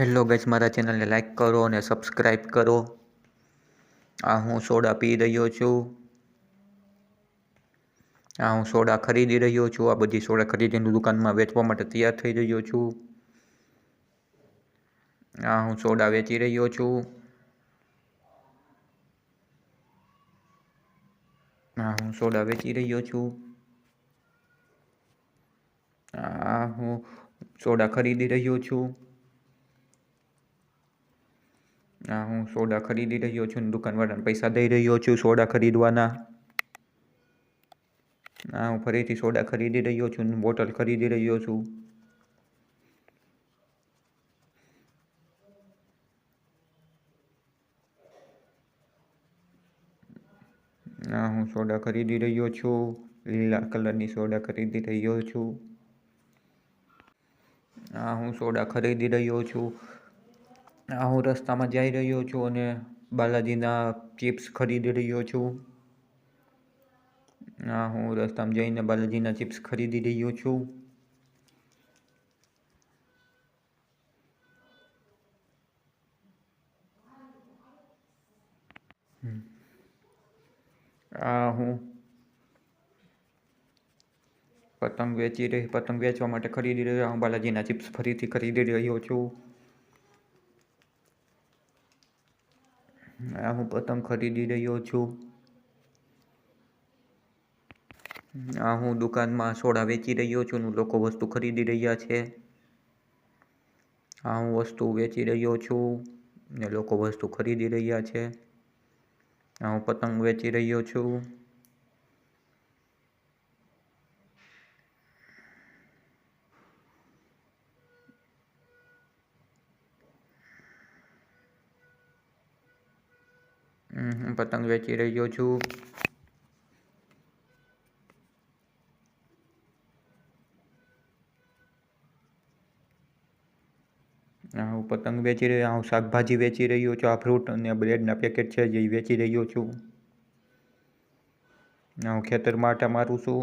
Hello guys મારા ચેનલને like કરો અને સબસ્ક્રાઈબ કરો. આ હું સોડા પી રહ્યો છું. આ હું સોડા ખરીદી રહ્યો છું. આ બધી સોડા ખરીદીને દુકાનમાં વેચવા માટે તૈયાર થઈ રહ્યો છું. આ હું સોડા વેચી રહ્યો છું. આ હું સોડા વેચી રહ્યો છું. આ હું સોડા ખરીદી રહ્યો છું. આ હું સોડા ખરીદી રહ્યો છું દુકાનવાળાને પૈસા દઈ રહ્યો છું સોડા ખરીદવાના. આ હું ફરીથી સોડા ખરીદી રહ્યો છું બોટલ ખરીદી રહ્યો છું. આ હું સોડા ખરીદી રહ્યો છું, લીલા કલરની સોડા ખરીદી રહ્યો છું. આ હું સોડા ખરીદી રહ્યો છું. આ હું રસ્તામાં જઈ રહ્યો છું અને બાલાજીના ચિપ્સ ખરીદી રહ્યો છું. આ હું રસ્તામાં જઈને બાલાજીના ચિપ્સ ખરીદી રહ્યો છું. આ હું પતંગ વેચી રહી, પતંગ વેચવા માટે ખરીદી રહ્યો હું બાલાજીના ચિપ્સ ફરીથી ખરીદી રહ્યો છું. આ હું પતંગ ખરીદી રહ્યો છું. આ હું દુકાનમાં સોડા વેચી રહ્યો છું લોકો વસ્તુ ખરીદી રહ્યા છે. આ હું વસ્તુ વેચી રહ્યો છું ને લોકો વસ્તુ ખરીદી રહ્યા છે. આ હું પતંગ વેચી રહ્યો છું. હું પતંગ વેચી રહ્યો છું. હું પતંગ વેચી રહ્યો, હું શાકભાજી વેચી રહ્યો છું, આ ફ્રૂટ અને બ્રેડના પેકેટ છે જે વેચી રહ્યો છું. હું ખેતર માટે મારું છું.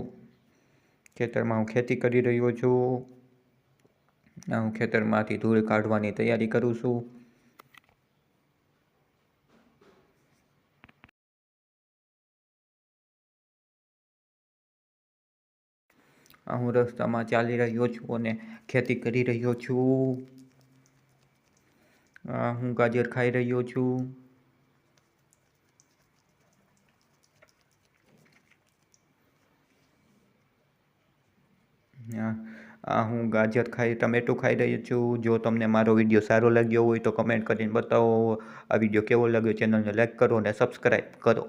ખેતરમાં હું ખેતી કરી રહ્યો છું. હું ખેતરમાંથી ધૂળ કાઢવાની તૈયારી કરું છું. હું રસ્તામાં ચાલી રહ્યો છું અને ખેતી કરી રહ્યો છું. હું ગાજર ખાઈ રહ્યો છું. હું ગાજર ખાઈ, ટમેટું ખાઈ રહ્યો છું. જો તમને મારો વીડિયો સારો લાગ્યો હોય તો કમેન્ટ કરીને બતાવો. આ વીડિયો કેવો લાગ્યો ચેનલને લાઈક કરો અને સબસ્ક્રાઈબ કરો.